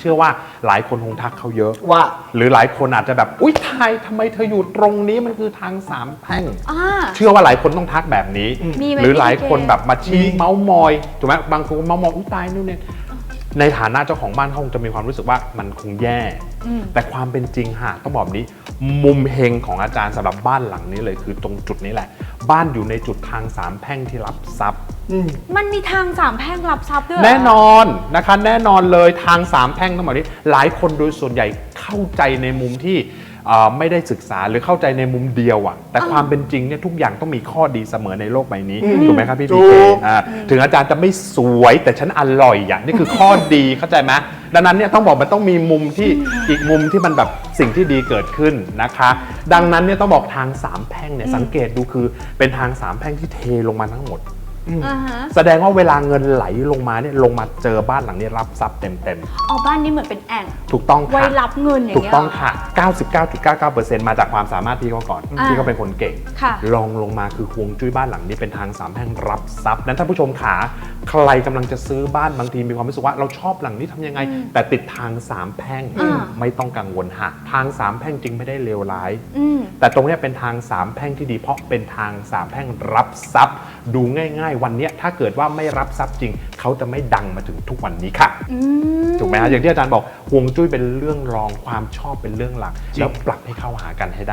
เชื่อว่าหลายคนคงทักเขาเยอะ ว่า หรือหลายคนอาจจะแบบ อุ๊ยทายทำไมเธออยู่ตรงนี้มันคือทางสามแพร่ง อ่า เชื่อว่าหลายคนต้องทักแบบนี้ มีไหมหรือหลายคนพี่เจแบบมาชี้มี เมาส์มอยถูกไหมบางคนก็เมาส์มอยอุ้ยตายนู่นเนี่ย ในฐานะเจ้าของบ้านเขาคงจะมีความรู้สึกว่ามันคงแย่ อืม แต่ความเป็นจริงฮะต้องบอกแบบนี้ มุมเฮงของอาจารย์สำหรับบ้านหลังนี้เลยคือตรงจุดนี้แหละ บ้านอยู่ในจุดทางสามแพร่งที่รับทรัพย์อืมมันมีทางสามแพร่งรับทรัพย์ด้วยเหรแน่นอนนะคะแน่นอนเลยทางสามแพร่งต้องบอกนี้หลายคนโดยส่วนใหญ่เข้าใจในมุมที่เอ่อ ไม่ได้ศึกษาหรือเข้าใจในมุมเดียวอะแต่ความเป็นจริงเนี่ยทุกอย่างต้องมีข้อดีเสมอในโลกใบนี้ถูกไหมครับพี่ถูพีกเคอ่าถึงอาจารย์จะไม่สวยแต่ฉันอร่อยอย่างนี่คือข้อดีเข้าใจไหมดังนั้นเนี่ยต้องบอกมันต้องมีมุมที่อีกมุมที่มันแบบสิ่งที่ดีเกิดขึ้นนะคะ ดังนั้นเนี่ยต้องบอกทางสามแพร่งเนี่ยสังเกตดูคือเป็นทางสามแพร่งที่เทลงมาทั้งหมด อ่าฮะ แสดงว่าเวลาเงินไหลลงมาเนี่ยลงมาเจอบ้านหลังนี้รับทรัพย์เต็มเอาบ้านนี้เหมือนเป็นแอ่งๆ ถูกต้องไว้ค่ะ รับเงินอย่างถูกเงี้ย ต้องเหรค่ะ 99.99%มาจากความสามารถพี่เขาก่อนอ่า พี่เขาเป็นคนเก่ง ค่ะ ลองลงมาคือฮวงจุ้ยบ้านหลังนี้เป็นทางสามแพร่งรับทรัพย์นั้นท่านผู้ชมขาใครกำลังจะซื้อบ้านบางทีมีความรู้สึกว่าเราชอบหลังนี้ทำยังไงแต่ติดทางสามแพร่งอ่า ไม่ต้องกังวลค่ะทางสามแพร่งจริงไม่ได้เลวร้าย อืม แต่ตรงเนี้ยเป็นทางสามแพร่งที่ดีเพราะเป็นทางสามแพร่งรับทรัพย์ ดูง่ายๆวันเนี้ยถ้าเกิดว่าไม่รับทรัพย์จริง เขาจะไม่ดังมาถึงทุกวันนี้ค่ะอืมถูกไหมฮะอย่างที่อาจารย์บอกฮวงจุ้ยเป็นเรื่องรองความชอบเป็นเรื่องหลักแล้วปรับให้เข้าหากันให้ได้